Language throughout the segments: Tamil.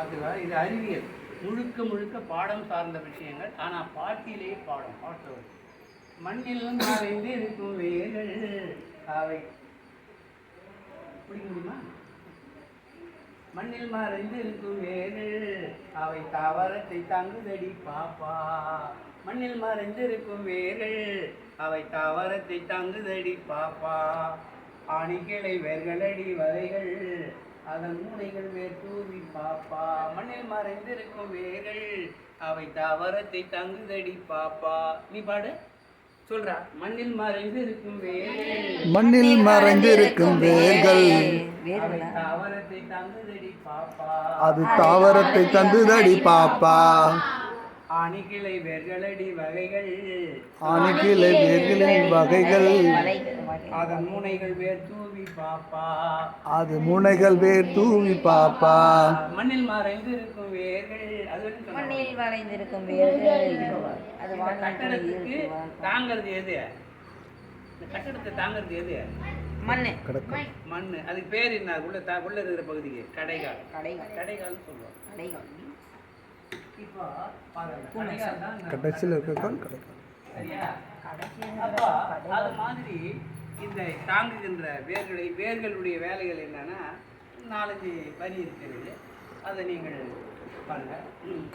அதுவா இது அறிவியல். முழுக்க முழுக்க பாடம் சார்ந்த விஷயங்கள். ஆனால் பாட்டிலேயே பாடம் பாட்டு மண்ணில் மறைந்து இருக்கும் வேர்கள் அவை. பிடிக்க முடியுமா மண்ணில் மறைந்து இருக்கும் வேர்கள் அவை. தாவரத்தை தாங்குதடி பாப்பா. மண்ணில் மறைந்து இருக்கும் வேர்கள் அவை. தாவரத்தை தாங்குதடி பாப்பா. ஆணிகளை வேர்களடி வலைகள் அதன் மூனைகள் வேர் தூவி பாப்பா மண்ணில் மறைந்திருக்கும் வேர்கள். அவை தாவரத்தை தாங்குதடி பாப்பா. நீ பாடு. சொல்றா. மண்ணில் மறைந்திருக்கும் வேர்கள். மண்ணில் மறைந்திருக்கும் வேர்கள். அவை தாவரத்தை தாங்குதடி பாப்பா. அது தாவரத்தை தந்துதடி பாப்பா. ஆணிக்கிளை வேர்களடி வகைகள். ஆணிக்கிளை வேர்களின் வகைகள். அதன் மூனைகள் வேர் தூவி பாப்பா. அது முனைகள் வேர் தூவி பாப்பா. மண்ணில் மறைந்திருக்கும் வேர்கள். அது மண்ணில் வளைந்திருக்கும் வேர்கள். அது கட்டடத்துக்கு தாங்கிறது எது? இந்த கட்டடத்தை தாங்கிறது எது? மண்ணு. கிடக்கும் மண் அதுக்கு பேர் என்ன? உள்ள தா உள்ள இருக்கிற பகுதிக்கு. கடைகால். கடைகள் கடைகால்னு சொல்லுவோம். பாருங்க கடைகால். கடைசியில் இருக்கிறதான் கிடைக்கும் அப்போ அது மாதிரி இந்த தாங்குகின்ற வேர்களை வேர்களுடைய வேலைகள் என்னன்னா நாலஞ்சு வரி இருக்கிறது அதை நீங்கள் பாருங்க. ம்.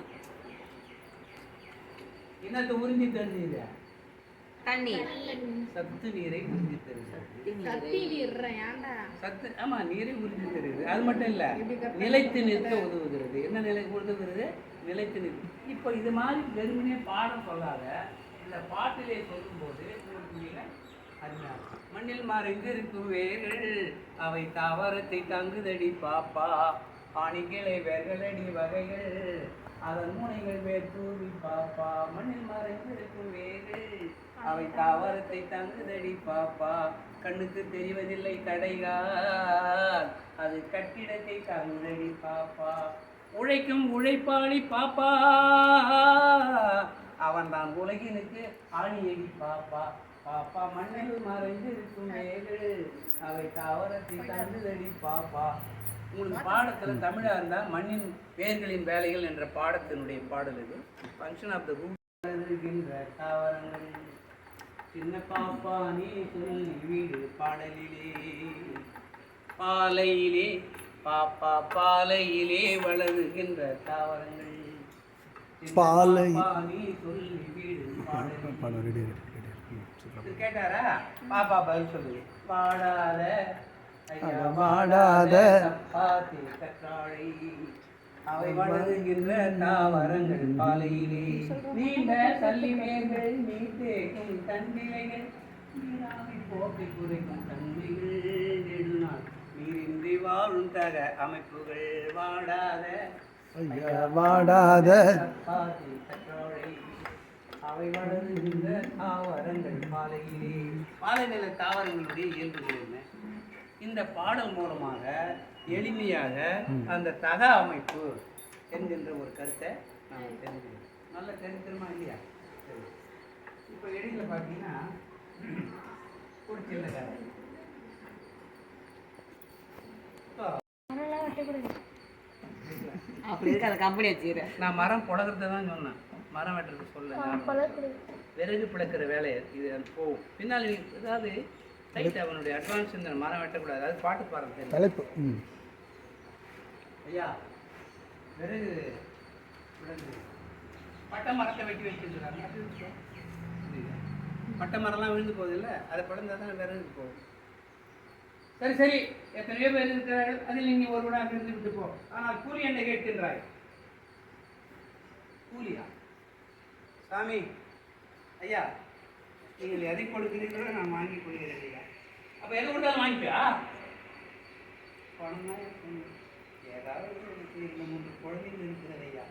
என்னத்தை உறிஞ்சி இது தண்ணீர். சத்து நீரை உறிஞ்சி தருது சத்து ஆமா நீரை உறிஞ்சி தருது அது மட்டும் இல்ல நிலைத்து நிற்க உதவுகிறது. என்ன நிலை உதவுகிறது? நிலைத்து நிற்க. இப்போ இது மாதிரி வெறுமனே பாடம் சொல்லாத இந்த பாட்டிலே சொல்லும்போது உங்களுக்கு மிக அருமையா இருக்கும். மண்ணில் மறைந்து இருக்கும் வேர்கள் அவை தாவரத்தை தங்குதடி பாப்பா. ஆணிக்கிளை வேர்களடி வகைகள் அதன் மூனைகள் தூவி பாப்பா மண்ணில் மறைந்து இருக்கும் வேர்கள் அவை தாவரத்தை தங்குதடி பாப்பா கண்ணுக்கு தெரிவதில்லை கடைகால் அது கட்டிடத்தை தங்குதடி பாப்பா. உழைக்கும் உழைப்பாளி பாப்பா. அவன் தான் உலகினுக்கு ஆணியடி பாப்பா. பாப்பா மண்ணில் மறைந்து இருக்கும் வேர்கள் அவை தாவரத்தை தங்குதடி பாப்பா. உங்களுக்கு பாடத்தில் தமிழாக இருந்தால் மண்ணின் வேர்களின் வேலைகள் என்ற பாடத்தினுடைய பாடல் இது. ஃபங்க்ஷன் ஆஃப் த தாவரங்கள் சின்ன பாப்பா நீ சொல்லி வீடு பாடலிலே. பாலையிலே பாப்பா பாலையிலே வளருகின்ற தாவரங்கள் பாலை- நீ வீடு பாடலிலே. கேட்டாரா? பாப்பா பதில் சொல்லுது பாடாத கற்றாழை அவை வளருகின்ற தாவரங்கள் பாலையிலே. நீண்ட தள்ளி வேர்கள் நீ தேக்கும் தன்னிலைகள். நீராவி போக்கை குறைக்கும் தன்மைகள். நெடுநாள் நீரின்றி வாழும் தக அமைப்புகள். வாடாத வாடாத அவை வளருகின்ற தாவரங்கள் பாலையிலே. பாலை நில தாவரங்களுடைய இயல்புகள் என்ன? இந்த பாடல் மூலமாக எளிமையாக அந்த தக அமைப்பு என்கின்ற ஒரு கருத்தை நாம் தெரிஞ்சுக்கிறோம் நல்ல தெரிஞ்சிருமா இல்லையா? இப்போ இடையில பார்த்தீங்கன்னா ஒரு சின்ன கதை. அப்படி இருக்கு? அந்த கம்பெனி வச்சுக்கிறேன். நான் மரம் புழகிறத தான் சொன்னேன். மரம் வெட்டுறது சொல்ல விறகு பிளக்கிற வேலை இது போகும். பின்னால் ரைட் அவனுடைய அட்வான்ஸ் இந்த மரம் வெட்டக்கூடாது அது பாட்டு பாருங்க தலைப்பு. ம். ஐயா விறகு பட்டை மரத்தை வெட்டி? புரியுதா? பட்டை மரம்லாம் விழுந்து போகுது இல்லை? அதை பிளந்தா தான் விறகு போகும் சரி சரி. எத்தனையோ பேர் இருக்கிறார்கள். அதில் நீ ஒருவனாக இருந்து விட்டு போ. ஆனால் கூலி என்ன கேட்கின்றாய்? கூலியா? சாமி ஐயா நீங்கள் எதை கொடுக்கிறீர்களோ நான் வாங்கி கொள்கிறேன் ஐயா. அப்போ எதை கொடுத்தாலும் வாங்கிப்பியா? பணம் தான். ஏதாவது ஒரு ரெண்டு மூன்று குழந்தைங்க இருக்கிறது ஐயா.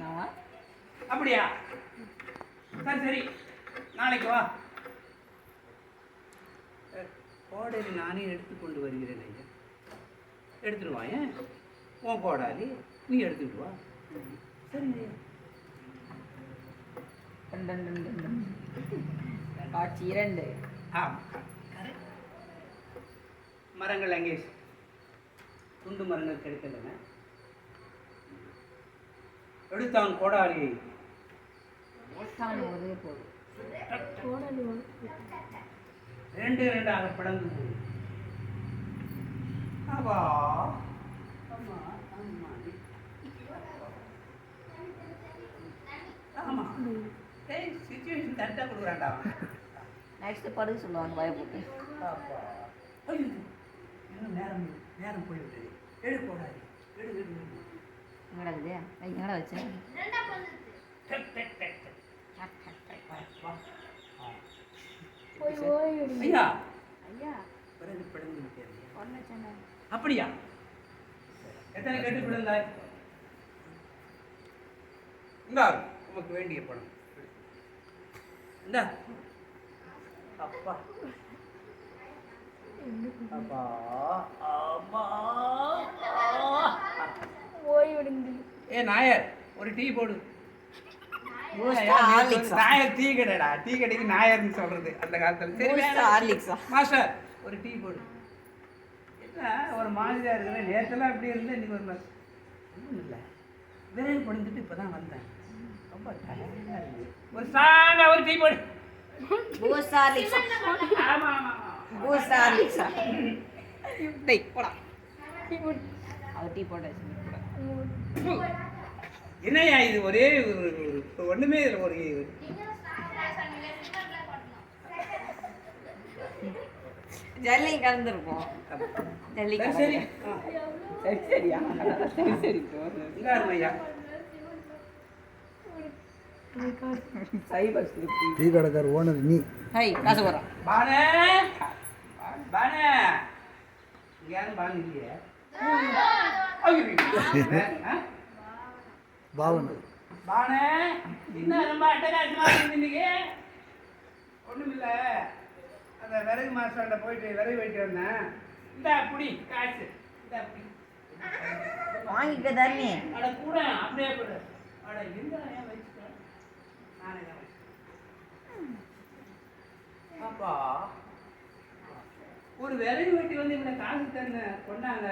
நான் அப்படியா? சரி சரி. நாளைக்கு வா. கோடரி நானே எடுத்துக்கொண்டு வருகிறேன் ஐயா. எடுத்துட்டு வா ஏன்? உன் கோடாலி நீ எடுத்துட்டு வா. சரி காட்சி இரண்டு கரெக்ட் மரங்கள் அங்கே துண்டு மரங்கள் கிடைக்கின்றன. எடுத்தான் கோடலி. ரெண்டு ரெண்டாக பிளந்து போகுது. ஆவா. ஆமா ஆமா. ஏய் சிச்சுவேஷன் கரெக்டாக கொடுக்குறான்டா. நெக்ஸ்ட் படுக்க சொல்லுவாங்க பயப்பட்டு இன்னும் நேரம் நேரம் போய்விட்டது. எடு போடாது. எடு எடு. எங்கடா ஐ, எங்கடா வச்சேன் ஐயா. ஐயா. பிறகு பிறந்து விட்டேன் அப்படியா? எத்தனை கட்டு பிறந்தாய் இந்தா உமக்கு வேண்டிய பணம். இந்தா. அப்பா. அப்பா. அம்மா. ஓய்வெடுந்து ஏ நாயர் ஒரு டீ போடு? நாயர் டீ கடைடா. டீ கடைக்கு நாயர்னு சொல்றது அந்த காலத்துல. சரி? மாஸ்டர் ஒரு டீ போடு. என்ன? ஒரு மாதிரியா இருக்கிற நேற்றெல்லாம் இப்படி இருந்தேன் இன்னைக்கு ஒரு மாதிரி ஒன்றும் இல்லை. விரைவு படுத்துட்டு இப்போ தான் வந்தேன். ரொம்ப டயர்டாக இருக்குது ஒரு சாங்க ஒரு டீ போடு. பூஸ்ட் ஹார்லிக்ஸா ஆமா ஆமா ஆமா பூஸ்ட் ஹார்லிக்ஸா டேய் போடா. டீ போட்டு வச்சு என்னய்யா இது? ஒரே ஒண்ணுமே இல்லை ஒரு ஜல்லி கலந்துருப்போம். ஜல்லி சரி, சரி. ஆ, சரி சரியா? சரி சரி டீ கடைக்கார் ஓனர் நீ. ஹை காசு போடுறான் பானே! பானே! யாரும் பானு இல்லையே? ஐயோ, ஆ? பாவன். பானே! என்ன ரொம்ப அட்டகாசமா இருக்குது இன்னைக்கு? ஒண்ணுமில்ல. அந்த விறகு மாஸ்டர்கிட்ட போயிட்டு விறகு வெட்டி வந்தேன். இந்தா புடி காசு. இந்தா புடி. வாங்கிக்க தண்ணி அட கூட அப்படியே போடு. அட எங்க ஏன் வச்சுட்டேன் நானே தான் வச்சுட்டேன் அப்பா ஒரு விறகு வெட்டி வந்து இவனை காசு தண்ண கொண்டாங்க.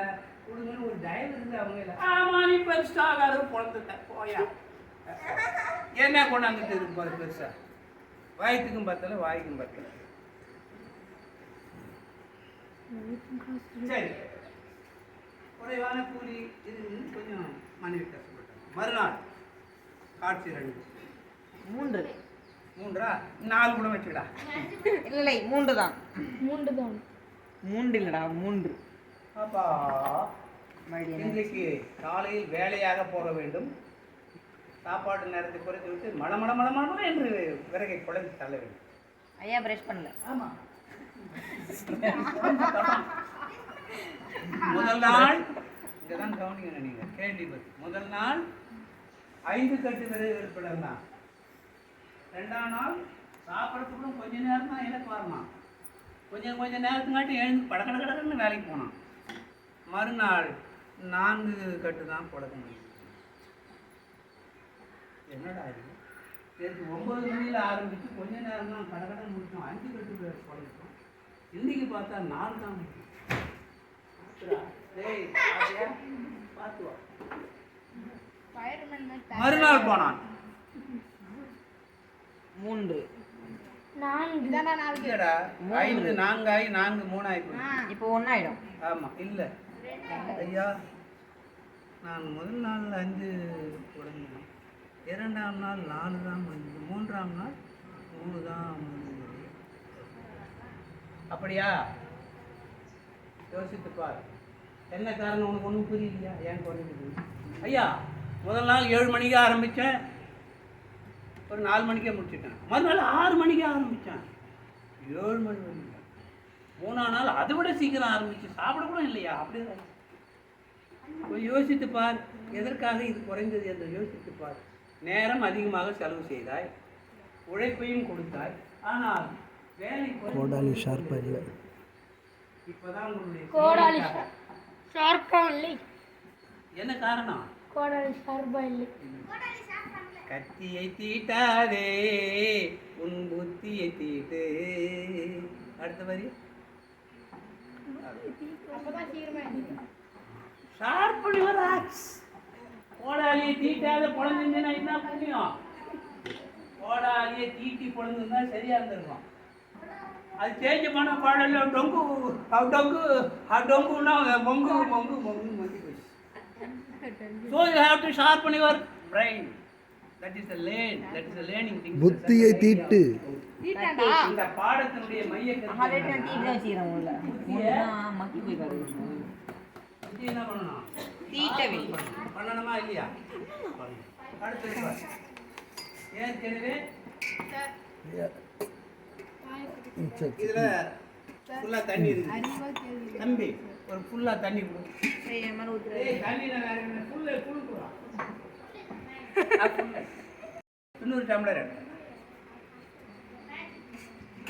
கொடுங்கன்னு ஒரு தயவு இருந்து அவங்க இல்லை ஆமா நீ பெருசாகாரு பிறந்துட்ட போயா. என்ன கொண்டாந்துட்டு இருக்கு பாரு பெருசா. வயிற்றுக்கும் பத்தல வாய்க்கும் பத்தல. சரி. குறைவான கூலி இது கொஞ்சம் மனைவி கஷ்டப்பட்டாங்க. மறுநாள் காட்சி ரெண்டு. மூன்று. மூன்றா? நாலு கூட வச்சுக்கடா இல்லை இல்லை மூன்று தான் மூன்று. தான் மூன்று இல்லடா மூன்று அப்பா? இன்றைக்கு காலையில் வேலையாக போக வேண்டும். சாப்பாட்டு நேரத்தை குறைத்து விட்டு மட மட என்று விறகை குழந்தை தள்ள வேண்டும். ஐயா பிரஷ் பண்ணல. ஆமா. முதல் நாள் இங்கதான் கவனிங்க நீங்க கேள்வி முதல் நாள் ஐந்து கட்டு விறகு இருப்பிடம் தான் ரெண்டாம் நாள் சாப்பிட்றதுக்கும் கொஞ்ச நேரம் தான் எனக்கு வரணும் கொஞ்சம் கொஞ்சம் நேரத்துங்காட்டி எழுந்து படக்கட கடன்னு வேலைக்கு போனான். மறுநாள் நான்கு கட்டு தான் புழக்க முடியும் என்னடா இது? நேற்று ஒன்பது மணியில் ஆரம்பித்து கொஞ்ச நேரம் தான் கடகடன் முடிச்சோம் அஞ்சு கட்டு புழங்கிட்டோம் இன்னைக்கு பார்த்தா நாலு தான் முடியும். மறுநாள் போனான். மூன்று. நான்கு. தானே நாலு? இல்லடா. ஐந்து நான்காயி நான்கு மூணாயி போச்சு. இப்போ ஒன்றாயிடும் ஆமா இல்ல. ஐயா நான் முதல் நாள் அஞ்சு தொடங்கினேன் இரண்டாம் நாள் நாலு தான் முடிஞ்சது. மூன்றாம் நாள் மூணு தான் முடிஞ்சது. அப்படியா? யோசித்து பார். என்ன காரணம்? உனக்கு ஒன்றும் புரியலையா? ஏன் குறைஞ்சது? ஐயா முதல் நாள் ஏழு மணிக்கு ஆரம்பித்தேன் ஒரு நாலு மணிக்கே முடிச்சிட்டேன். மறுநாள் ஆறு மணிக்கு ஆரம்பித்தேன் ஏழு மணி வரைக்கும் மூணாம் நாள் அதை விட சீக்கிரம் ஆரம்பிச்சு சாப்பிட கூட இல்லையா? அப்படியே யோசித்து பார் எதற்காக இது குறைந்தது என்று யோசித்து பார். நேரம் அதிகமாக செலவு செய்தாய். உழைப்பையும் கொடுத்தாய். ஆனால் வேலை கோடாலி ஷார்ப்பாக இல்லை. இப்பதான் உங்களுடைய கோடாலி செயலுக்காக. ஷார்ப்பா இல்லை. என்ன காரணம்? கோடாலி ஷார்ப்பா இல்லை. கத்தியை தீட்டாதே உன் புத்தியை தீட்டு. அடுத்த வரி. ஷார்ப் யுவர் ஆக்ஸ் கோடாலியை தீட்டாத பொழந்துருந்தேன்னா என்ன புண்ணியம்? கோடாலியை தீட்டி பொழந்துருந்தா சரியா இருந்திருக்கும். அது சேஞ்ச் பண்ண பாடல டொங்கு டொங்கு டொங்குன்னா மொங்கு மொங்கு மொங்கு மொங்கி. போச்சு so you have to sharpen your brain புத்தியை தீட்டு. இந்த பாடத்தினுடைய மைய நான் என்ன பண்ணணும்? தீட்டவே. பண்ணணுமா இல்லையா? பாரு. ஏற்கனவே இதுல ஃபுல்லா தண்ணி இருக்கு. தம்பி ஒரு ஃபுல்லா தண்ணி கொடு. வேற என்ன ஃபுல்ல இன்னொரு டம்ளர் எடு.